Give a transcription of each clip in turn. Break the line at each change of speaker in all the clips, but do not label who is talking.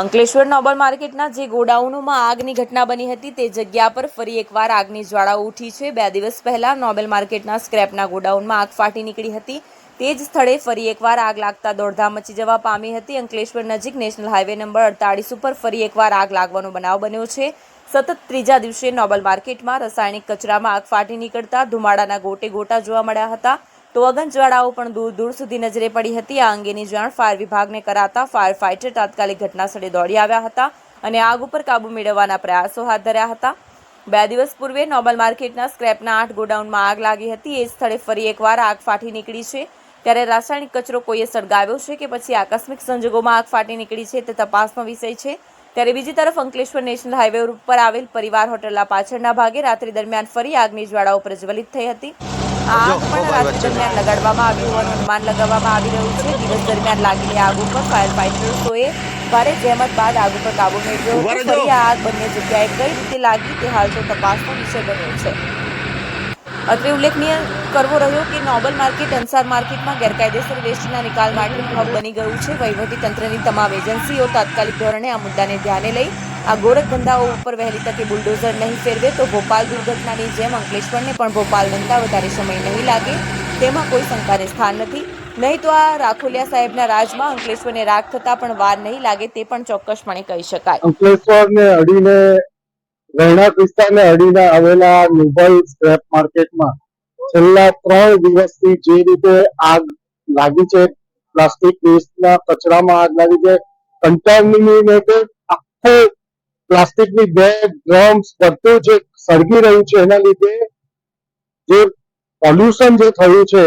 Ankleshwar Nobel માર્કેટના જે ગોડાઉનોમાં આગની ઘટના બની હતી તે જગ્યા પર ફરી એકવાર આગની જ્વાળાઓ ઉઠી છે. બે દિવસ પહેલા નોબેલ માર્કેટના સ્ક્રેપના ગોડાઉનમાં આગ ફાટી નીકળી હતી. તે જ સ્થળે ફરી એકવાર આગ લાગતા દોડધામ મચી જવા પામી હતી. અંકલેશ્વર નજીક નેશનલ હાઈવે નંબર અડતાળીસ ઉપર ફરી એકવાર આગ લાગવાનો બનાવ બન્યો છે. સતત ત્રીજા દિવસે નોબલ માર્કેટમાં રાસાયણિક કચરામાં આગ ફાટી નીકળતા ધુમાડાના ગોટે ગોટા જોવા મળ્યા હતા. તો અગનજ્વાળાઓ પણ દૂર દૂર સુધી નજરે પડી હતી. આ અંગેની જાણ ફાયર વિભાગને કરાતા ફાયર ફાઇટર તાત્કાલિક ઘટનાસ્થળે દોડી આવ્યા હતા અને આગ ઉપર કાબુ મેળવવાના પ્રયાસો હાથ ધર્યા હતા. બે દિવસ પૂર્વે નોબલ માર્કેટના સ્ક્રેપના આઠ ગોડાઉનમાં આગ લાગી હતી. એ સ્થળે ફરી એકવાર આગ ફાટી નીકળી છે. ત્યારે રાસાયણિક કચરો કોઈએ સળગાવ્યો છે કે પછી આકસ્મિક સંજોગોમાં આગ ફાટી નીકળી છે તે તપાસનો વિષય છે. ત્યારે બીજી તરફ અંકલેશ્વર નેશનલ હાઈવે ઉપર આવેલ પરિવાર હોટલના પાછળના ભાગે રાત્રિ દરમિયાન ફરી આગની જ્વાળાઓ પ્રજ્વલિત થઈ હતી. આગ પણ રાત્રિ દરમિયાન લગાડવામાં આવી હોવાનું અનુમાન લગાવવામાં આવી રહ્યું છે. દિવસ દરમિયાન લાગેલી આગ ઉપર ફાયર ફાઇટર્સોએ ભારે જહેમત બાદ આગ ઉપર કાબુ મેળવ્યો ફરી આ આગ બંને જગ્યાએ કઈ રીતે લાગી તે હાલ તો તપાસનો વિષય બન્યો છે. અત્રે ઉલ્લેખનીય કરવો રહ્યો કે નોબલ માર્કેટ અંસાર માર્કેટમાં ગેરકાયદેસર વેસ્ટના નિકાલ માટેનું હબ બની ગયું છે. વહીવટી તંત્રની તમામ એજન્સીઓ તાત્કાલિક ધોરણે આ મુદ્દાને ધ્યાને લઈ આ ગોરખ ધંધાઓ ઉપર વહેલી તકે બુલડોઝર નહીં ફેરવે તો ભોપાલ દુર્ઘટનાની જેમ અંકલેશ્વરને પણ ભોપાલ બનતા વધારે સમય નહીં લાગે. તેમાં કોઈ શંકાને સ્થાન નથી. નહીં તો આ રાખોલિયા સાહેબના રાજમાં અંકલેશ્વરને રાગ થતા પણ વાર નહીં લાગે તે પણ ચોક્કસપણે કહી શકાય.
અંકલેશ્વરને અડીને, રહેણાંક વિસ્તારને અડીને આવેલા નોબલ સ્ક્રેપ માર્કેટમાં છેલ્લા ત્રણ દિવસથી જે રીતે આગ લાગી છે, પ્લાસ્ટિક વેસ્ટના કચરામાં આગ લાગી છે કન્ટામિનેટેડ આખો પ્લાસ્ટિકની બેગ ડ્રમ્સ બધું જે સળગી રહ્યું છે એના લીધે જે પોલ્યુશન જે થયું છે,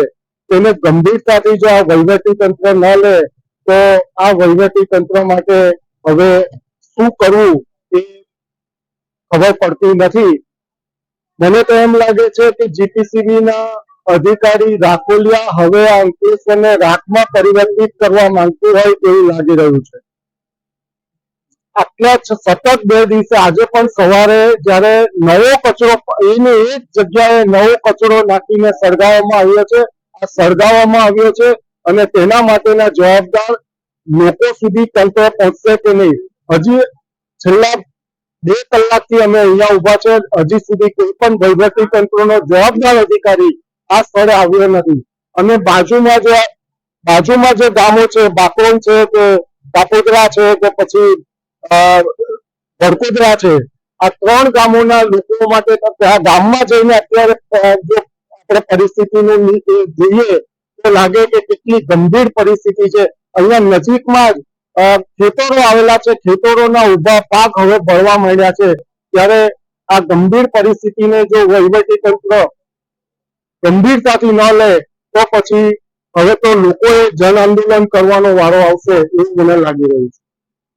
તેને ગંભીરતાથી જો આ વહીવટી તંત્ર ન લે, તો આ વહીવટી તંત્ર માટે હવે શું કરવું એ ખબર પડતી નથી. મને તો એમ લાગે છે કે જીપીસીબી ના અધિકારી રાખોલિયા હવે આ અંકલેશ્વરને રાખમાં પરિવર્તિત કરવા માંગતું હોય તેવું લાગી રહ્યું છે. આટલા સતત બે દિવસે આજે પણ સવારે જયારે નવો કચરો એને એ જ જગ્યાએ નવો કચરો નાખીને સળગાવવામાં આવ્યો છે. આ સળગાવવામાં આવ્યો છે અને તેના માટેના જવાબદાર લોકો સુધી તંત્ર પહોંચશે કે નહીં? હજી છેલ્લા બે કલાકથી અમે અહીંયા ઊભા છે. હજી સુધી કોઈ પણ વહીવટી તંત્રનો જવાબદાર અધિકારી આ સ્થળે આવ્યો નથી. અને બાજુમાં જે બાજુમાં જે ગામો છે, બાકરોલ છે કે કાપોદરા છે કે પછી વડકુદરા છે. આ ત્રણ ગામોના લોકો માટે ગામમાં જઈને અત્યારે જો આપણે પરિસ્થિતિનું જોઈએ, તો લાગે કે કેટલી ગંભીર પરિસ્થિતિ છે. અહીંયા નજીકમાં જ ખેતરો આવેલા છે. ખેતરોના ઊભા પાક હવે ભરવા માંડ્યા છે. ત્યારે આ ગંભીર પરિસ્થિતિને જો વહીવટી તંત્ર ગંભીરતાથી ન લે, તો પછી હવે તો લોકોએ જન આંદોલન કરવાનો વારો આવશે એવું મને લાગી રહ્યું છે.